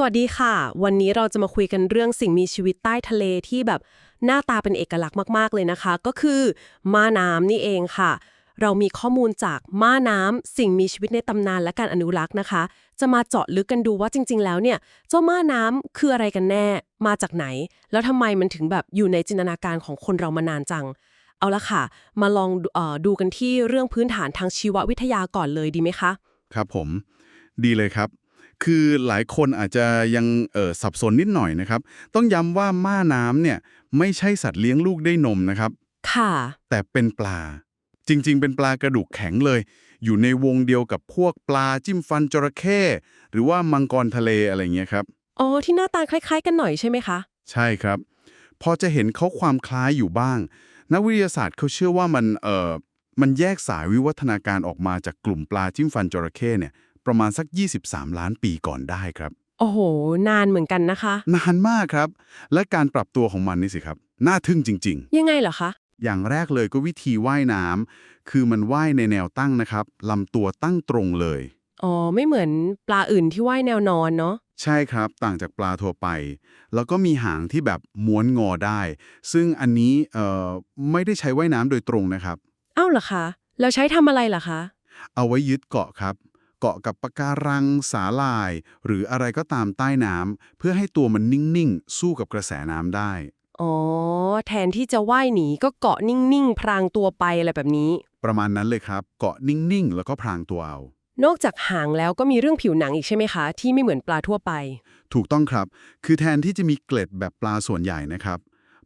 สวัสดีค่ะ วันนี้เราจะมาคุยกันเรื่องสิ่งมีชีวิตใต้ทะเลที่แบบหน้าตาเป็นเอกลักษณ์มาก ๆ เลยนะคะ ก็คือม้าน้ำนี่เองค่ะ เรามีข้อมูลจากม้าน้ำสิ่งมีชีวิตในตำนานและการอนุรักษ์นะคะ จะมาเจาะลึกกันดูว่าจริง ๆ แล้วเนี่ย เจ้าม้าน้ำคืออะไรกันแน่ มาจากไหน แล้วทำไมมันถึงแบบอยู่ในจินตนาการของคนเรามานานจัง เอาละค่ะ มาลองดูเอ่อดูกันที่เรื่องพื้นฐานทางชีววิทยาก่อนเลยดีไหมคะ ครับผม ดีเลยครับ คือหลายคนอาจจะยังเออสับสนนิดหน่อยนะครับ ต้องย้ำว่าม้าน้ำเนี่ยไม่ใช่สัตว์เลี้ยงลูกด้วยนมนะครับ ค่ะ แต่เป็นปลา จริง ๆ เป็นปลากระดูกแข็งเลย อยู่ในวงเดียวกับพวกปลาจิ้มฟันจระเข้หรือว่ามังกรทะเลอะไรเงี้ยครับ อ๋อ ที่หน้าตาคล้าย ๆ กันหน่อยใช่ไหมคะ ใช่ครับ พอจะเห็นเขาความคล้ายอยู่บ้าง นักวิทยาศาสตร์เขาเชื่อว่ามันเอ่อมันแยกสายวิวัฒนาการออกมาจากกลุ่มปลาจิ้มฟันจระเข้เนี่ย ประมาณสัก 23 ล้านปีก่อนได้ครับ โอ้โห นานเหมือนกันนะคะ นานมากครับ และการปรับตัวของมันนี่สิครับ น่าทึ่งจริง ยังไงเหรอคะ ๆ อย่างแรกเลยก็วิธีว่ายน้ำคือมันว่ายในแนวตั้งนะครับลำตัวตั้งตรงเลย อ๋อ ไม่เหมือนปลาอื่นที่ว่ายแนวนอนเนาะ ใช่ครับต่างจากปลาทั่วไป แล้วก็มีหางที่แบบม้วนงอได้ ซึ่งอันนี้เอ่อไม่ได้ใช้ว่ายน้ำโดยตรงนะครับอ้าวเหรอคะ แล้วใช้ทำอะไรล่ะคะ เอาไว้ยึดเกาะครับ เกาะกับปะการัง สาลาย หรืออะไรก็ตามใต้น้ำเพื่อให้ตัวมันนิ่ง ๆ สู้กับกระแสน้ำได้ อ๋อ แทนที่จะว่ายหนีก็เกาะนิ่ง ๆ พรางตัวไปอะไรแบบนี้ ประมาณนั้นเลยครับ เกาะนิ่ง ๆ แล้วก็พรางตัวเอา นอกจากหางแล้วก็มีเรื่องผิวหนังอีกใช่ไหมคะ ที่ไม่เหมือนปลาทั่วไป ถูกต้องครับ คือแทนที่จะมีเกล็ดแบบปลาส่วนใหญ่นะครับ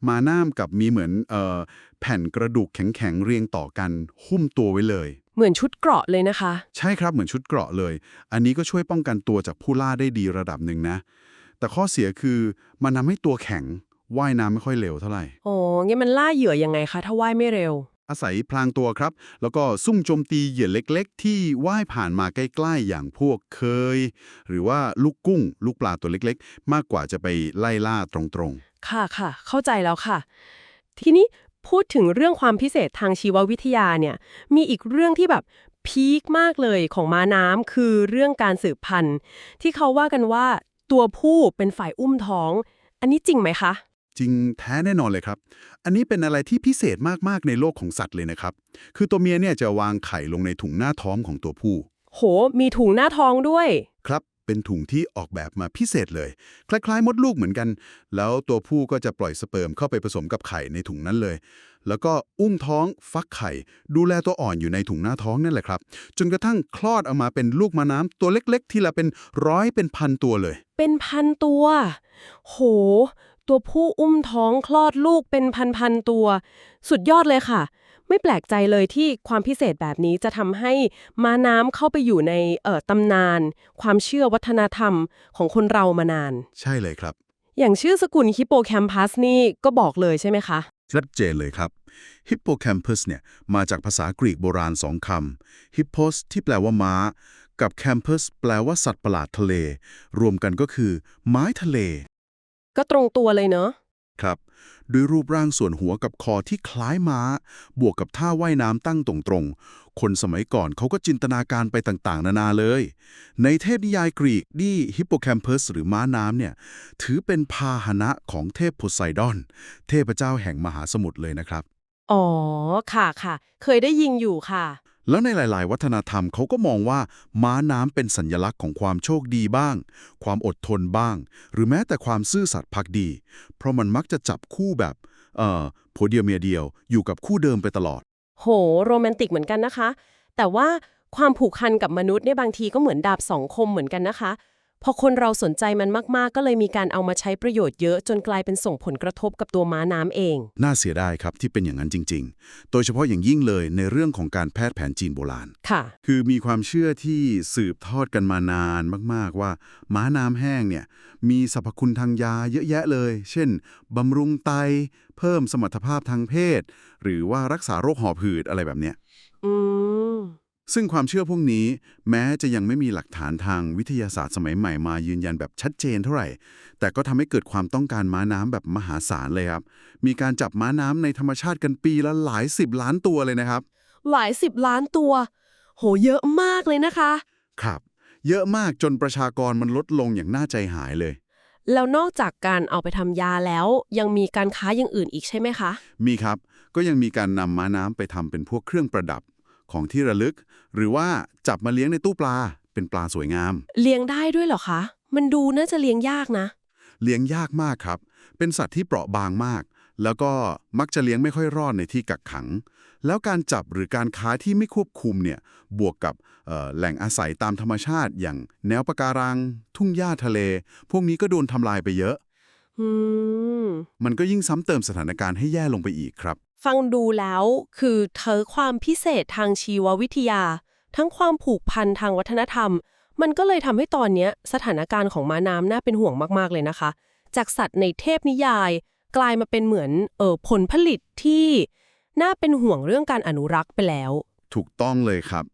มาน้ำกับมีเหมือนเอ่อแผ่นกระดูกแข็งๆเรียงต่อกันหุ้มตัวไว้เลย เหมือนชุดเกราะเลยนะคะ ใช่ครับเหมือนชุดเกราะเลย อันนี้ก็ช่วยป้องกันตัวจากผู้ล่าได้ดีระดับหนึ่งนะ แต่ข้อเสียคือมันทำให้ตัวแข็งว่ายน้ำไม่ค่อยเร็วเท่าไหร่อ๋องั้นมันล่าเหยื่อยังไงคะ ถ้าว่ายไม่เร็ว อาศัยพลางตัวครับ แล้วก็ซุ่มโจมตีเหยื่อเล็ก ๆ ที่ว่ายผ่านมาใกล้ ๆ อย่างพวกเคย หรือว่าลูกกุ้ง ลูกปลาตัวเล็ก ๆ มากกว่าจะไปไล่ล่าตรงค่ะค่ะ เข้าใจแล้วค่ะ ทีนี้ พูดถึงเรื่องความพิเศษทางชีววิทยาเนี่ย มีอีกเรื่องที่แบบพีคมากเลยของม้าน้ำคือเรื่องการสืบพันธุ์ ที่เขาว่ากันว่าตัวผู้เป็นฝ่ายอุ้มท้อง อันนี้จริงไหมคะๆจริงแท้แน่นอนเลยครับ อันนี้เป็นอะไรที่พิเศษมาก ๆ ในโลกของสัตว์เลยนะครับ คือตัวเมียเนี่ยจะวางไข่ลงในถุงหน้าท้องของตัวผู้ โห มีถุงหน้าท้องด้วย ครับ เป็นถุงที่ออกแบบมาพิเศษเลย คล้ายๆ มดลูกเหมือนกัน แล้วตัวผู้ก็จะปล่อยสเปิร์มเข้าไปผสมกับไข่ในถุงนั้นเลย แล้วก็อุ้มท้องฟักไข่ ดูแลตัวอ่อนอยู่ในถุงหน้าท้องนั่นแหละครับ จนกระทั่งคลอดออกมาเป็นลูกมาน้ำตัวเล็ก ๆ ที่ละเป็นร้อยเป็นพันตัวเลย เป็นพันตัว โห ตัวผู้อุ้มท้องคลอดลูกเป็นพันๆตัว สุดยอดเลยค่ะ ไม่แปลกใจเลยที่ความพิเศษแบบนี้จะทำให้ม้าน้ำเข้าไปอยู่ในเอ่อตำนาน ความเชื่อวัฒนธรรมของคนเรามานาน ใช่เลยครับ อย่างชื่อสกุลฮิปโปแคมปัสนี่ก็บอกเลยใช่ไหมคะชัดเจนเลยครับ hippocampus เนี่ยมาจากภาษากรีกโบราณสองคำ hippos ที่แปลว่าม้า กับ campus แปลว่าสัตว์ประหลาดทะเล รวมกันก็คือ ไม้ทะเล ก็ตรงตัวเลยเนอะครับ ด้วยรูปร่างส่วนหัวกับคอที่คล้ายม้า บวกกับท่าว่ายน้ำตั้งตรงๆ คนสมัยก่อนเขาก็จินตนาการไปต่างๆ นานาเลย ในเทพนิยายกรีกที่ฮิปโปแคมปัสหรือม้าน้ำเนี่ยถือเป็นพาหนะของเทพโพไซดอน เทพเจ้าแห่งมหาสมุทรเลยนะครับ อ๋อ ค่ะค่ะ เคยได้ยินอยู่ค่ะ แล้วในหลาย ๆ วัฒนธรรมเขาก็มองว่า ม้าน้ำเป็นสัญลักษณ์ของความโชคดีบ้าง ความอดทนบ้าง หรือแม้แต่ความซื่อสัตย์พักดี เพราะมันมักจะจับคู่แบบเอ่อผัวเดียวเมียเดียวอยู่กับคู่เดิมไปตลอด โห โรแมนติกเหมือนกันนะคะ แต่ว่าความผูกพันกับมนุษย์เนี่ยบางทีก็เหมือนดาบสองคมเหมือนกันนะคะ พอคนเราสนใจมันมาก ๆ ก็เลยมีการเอามาใช้ประโยชน์เยอะจนกลายเป็นส่งผลกระทบกับตัวม้าน้ำเอง น่าเสียดายครับที่เป็นอย่างนั้นจริง ๆ โดยเฉพาะอย่างยิ่งเลยในเรื่องของการแพทย์แผนจีนโบราณ ค่ะ คือมีความเชื่อที่สืบทอดกันมานานมาก ๆ ว่า ม้าน้ำแห้งเนี่ยมีสรรพคุณทางยาเยอะแยะเลย เช่นบำรุงไต เพิ่มสมรรถภาพทางเพศ หรือว่ารักษาโรคหอบหืดอะไรแบบเนี้ย อืม ซึ่งความเชื่อพวกนี้แม้จะยังไม่มีหลักฐานทางวิทยาศาสตร์สมัยใหม่มายืนยันแบบชัดเจนเท่าไหร่ แต่ก็ทำให้เกิดความต้องการม้าน้ำแบบมหาศาลเลยครับ มีการจับม้าน้ำในธรรมชาติกันปีละหลายสิบล้านตัวเลยนะครับ หลายสิบล้านตัว โหเยอะมากเลยนะคะ ครับ เยอะมากจนประชากรมันลดลงอย่างน่าใจหายเลยแล้วนอกจากการเอาไปทำยาแล้ว ยังมีการค้าอย่างอื่นอีกใช่ไหมคะ มีครับ ก็ยังมีการนำม้าน้ำไปทำเป็นพวกเครื่องประดับ ของที่ระลึก หรือว่าจับมาเลี้ยงในตู้ปลา เป็นปลาสวยงาม เลี้ยงได้ด้วยเหรอคะ มันดูน่าจะเลี้ยงยากนะ เลี้ยงยากมากครับ เป็นสัตว์ที่เปราะบางมาก แล้วก็มักจะเลี้ยงไม่ค่อยรอดในที่กักขัง แล้วการจับหรือการค้าที่ไม่ควบคุมเนี่ย บวกกับเอ่อแหล่งอาศัยตามธรรมชาติ อย่างแนวปะการัง ทุ่งหญ้าทะเล พวกนี้ก็โดนทำลายไปเยอะอืมมันก็ยิ่งซ้ำเติมสถานการณ์ให้แย่ลงไปอีกครับ ฟังดูแล้วคือเธอความพิเศษทางชีววิทยา ทั้งความผูกพันทางวัฒนธรรม มันก็เลยทำให้ตอนเนี้สถานการณ์ของม้าน้ำน่าเป็นห่วงมากๆเลยนะคะ จากสัตว์ในเทพนิยาย กลายมาเป็นเหมือนเออผลผลิตที่น่าเป็นห่วงเรื่องการอนุรักษ์ไปแล้ว ถูกต้องเลยครับ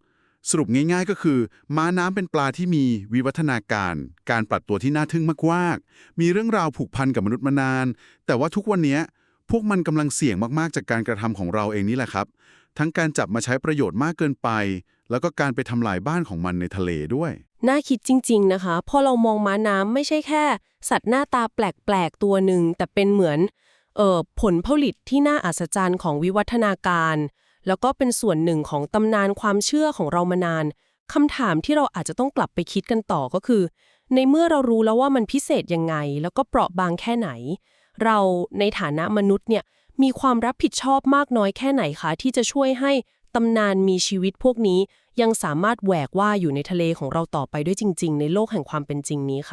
สรุปง่ายๆก็คือ ม้าน้ำเป็นปลาที่มีวิวัฒนาการ การปรับตัวที่น่าทึ่งมากๆมีเรื่องราวผูกพันกับมนุษย์มานาน แต่ว่าทุกวันนี้ พวกมันกำลังเสี่ยงมากๆ จากการกระทำของเราเองนี่แหละครับ ทั้งการจับมาใช้ประโยชน์มากเกินไป แล้วก็การไปทำลายบ้านของมันในทะเลด้วย น่าคิดจริง ๆ นะคะ พอเรามองม้าน้ำไม่ใช่แค่ สัตว์หน้าตาแปลก ๆ ตัวหนึ่ง แต่เป็นเหมือนเอ่อผลผลิตที่น่าอัศจรรย์ของวิวัฒนาการ แล้วก็เป็นส่วนหนึ่งของตำนานความเชื่อของเรามานานคำถามที่เราอาจจะต้องกลับไปคิดกันต่อก็คือ ในเมื่อเรารู้แล้วว่ามันพิเศษยังไง แล้วก็เปราะบางแค่ไหน เราในฐานะมนุษย์เนี่ยมีความรับผิดชอบมากน้อยแค่ไหนคะ ที่จะช่วยให้ตำนานมีชีวิตพวกนี้ ยังสามารถแหวกว่าอยู่ในทะเลของเราต่อไปด้วยจริง ๆ ในโลกแห่งความเป็นจริงนี้ค่ะ